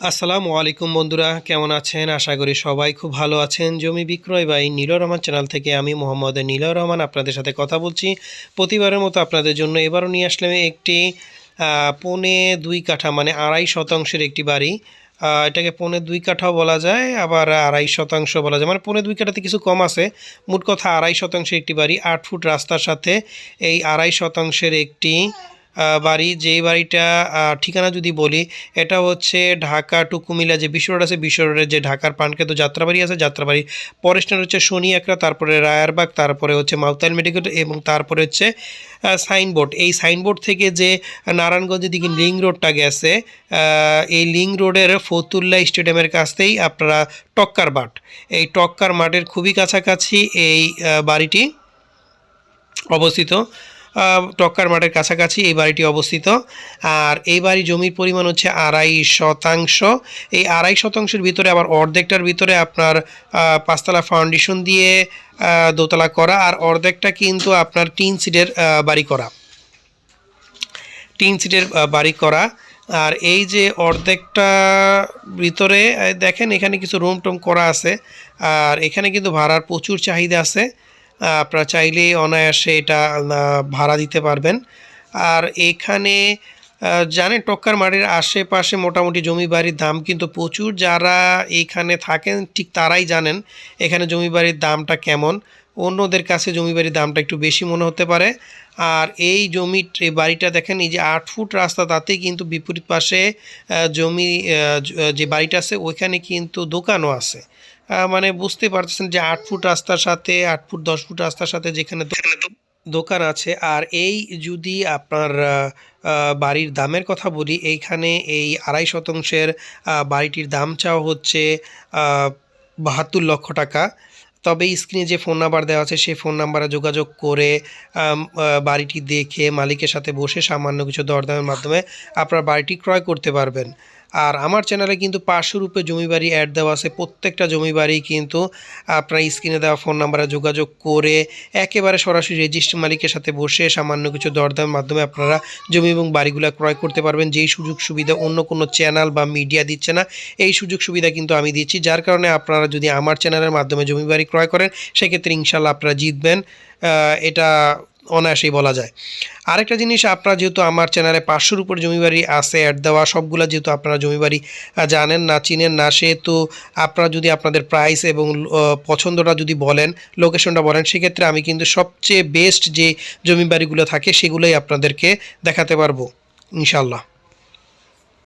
আসসালামু আলাইকুম বন্ধুরা, কেমন আছেন? আশা করি সবাই খুব ভালো আছেন। জমি বিক্রয় বাই নীল রহমান চ্যানেল থেকে আমি মোহাম্মদ নীল রহমান আপনাদের সাথে কথা বলছি। প্রতিবারের মতো আপনাদের জন্য এবারও নিয়ে আসলাম একটি পৌনে দুই কাঠা মানে আড়াই শতাংশের একটি বাড়ি। এটাকে পৌনে দুই কাঠাও বলা যায়, আবার আড়াই শতাংশ বলা যায়। মানে পৌনে দুই কাঠাতে কিছু কম আছে। মোট কথা আড়াই শতাংশের একটি বাড়ি, আট ফুট রাস্তার সাথে এই আড়াই শতাংশের একটি বাড়ি, যেই বাড়িটা ঠিকানা যদি বলি, এটা হচ্ছে ঢাকা টু কুমিল্লা, যে বিশ্ব রোড আছে বিশ্ব রোডের যে ঢাকার পানকেত যাত্রাবাড়ি আছে, যাত্রাবাড়ি। পরের স্ট্যান্ড হচ্ছে শনি একরা, তারপরে রায়ারবাগ, তারপরে হচ্ছে মাউতাইল মেডিকেল এবং তারপরে হচ্ছে সাইনবোর্ড। এই সাইনবোর্ড থেকে যে নারায়ণগঞ্জের দিকে লিং রোডটা গেছে এই লিং রোডের ফতুল্লা স্টেডিয়ামের কাছতেই আপনারা টক্কার মাঠ। এই টক্কার মাঠের খুবই কাছাকাছি এই বাড়িটি অবস্থিত। টক্কার মাঠের কাছাকাছি এই বাড়িটি অবস্থিত। আর এই বাড়ি জমির পরিমাণ হচ্ছে আড়াই শতাংশ। এই আড়াই শতাংশের ভিতরে আবার অর্ধেকটার ভিতরে আপনার পাঁচতলা ফাউন্ডেশন দিয়ে দোতলা করা আর অর্ধেকটা কিন্তু আপনার টিন সিটের বাড়ি করা। টিন সিটের বাড়ি করা। আর এই যে অর্ধেকটা ভিতরে দেখেন এখানে কিছু রুম টুম করা আছে। আর এখানে কিন্তু ভাড়ার প্রচুর চাহিদা আছে। আপনারা চাইলেই অনায়াসে এটা ভাড়া দিতে পারবেন। আর এখানে জানেন, টক্কার মাটির আশেপাশে মোটামুটি জমি বাড়ির দাম কিন্তু প্রচুর। যারা এইখানে থাকেন, ঠিক তারাই জানেন এখানে জমি বাড়ির দামটা কেমন। অন্যদের কাছে জমি বাড়ির দামটা একটু বেশি মনে হতে পারে। আর এই জমি, এই বাড়িটা দেখেন, এই যে আট ফুট রাস্তা, তাতেই কিন্তু বিপরীত পাশে জমি যে বাড়িটা আছে, ওইখানে কিন্তু দোকানও আছে। মানে বুঝতে পারতেছেন যে আট ফুট রাস্তার সাথে, আট ফুট, দশ ফুট রাস্তার সাথে যেখানে দো- দোকান আছে। আর এই যদি আপনার বাড়ির দামের কথা বলি, এইখানে এই আড়াই শতাংশের বাড়িটির দাম চাওয়া হচ্ছে বাহাত্তর লক্ষ টাকা। তবে স্ক্রিনে যে ফোন নাম্বার দেওয়া আছে সেই ফোন নাম্বারে যোগাযোগ করে বাড়িটি দেখে, মালিকের সাথে বসে সামান্য কিছু দরদামের মাধ্যমে আপনার বাড়িটি ক্রয় করতে পারবেন। আর আমার চ্যানেলে কিন্তু পাঁচশো পার্শ্বরূপে জমি বাড়ি অ্যাড দেওয়া আছে। প্রত্যেকটা জমি বাড়ি কিন্তু আপনার স্ক্রিনে দেওয়া ফোন নাম্বারে যোগাযোগ করে একেবারে সরাসরি রেজিস্ট্রি মালিকের সাথে বসে সামান্য কিছু দরদামের মাধ্যমে আপনারা জমি এবং বাড়িগুলো ক্রয় করতে পারবেন। যেই সুযোগ সুবিধা অন্য কোনো চ্যানেল বা মিডিয়া দিচ্ছে না, এই সুযোগ সুবিধা কিন্তু আমি দিচ্ছি। যার কারণে আপনারা যদি আমার চ্যানেলের মাধ্যমে জমি বাড়ি ক্রয় করেন, সেক্ষেত্রে ইনশাল্লাহ আপনারা জিতবেন। এটা অনায়াসেই বলা যায়। আরেকটা জিনিস, আপনারা যেহেতু আমার চ্যানেলে পাঁচশোর উপর জমিবাড়ি আছে অ্যাড দেওয়া সবগুলো যেহেতু আপনারা জমিবাড়ি জানেন না, চিনেন না, সেহেতু আপনারা যদি আপনাদের প্রাইস এবং পছন্দটা যদি বলেন লোকেশনটা বলেন, সেক্ষেত্রে আমি কিন্তু সবচেয়ে বেস্ট যে জমিবাড়িগুলো থাকে, সেগুলোই আপনাদেরকে দেখাতে পারব ইনশাল্লাহ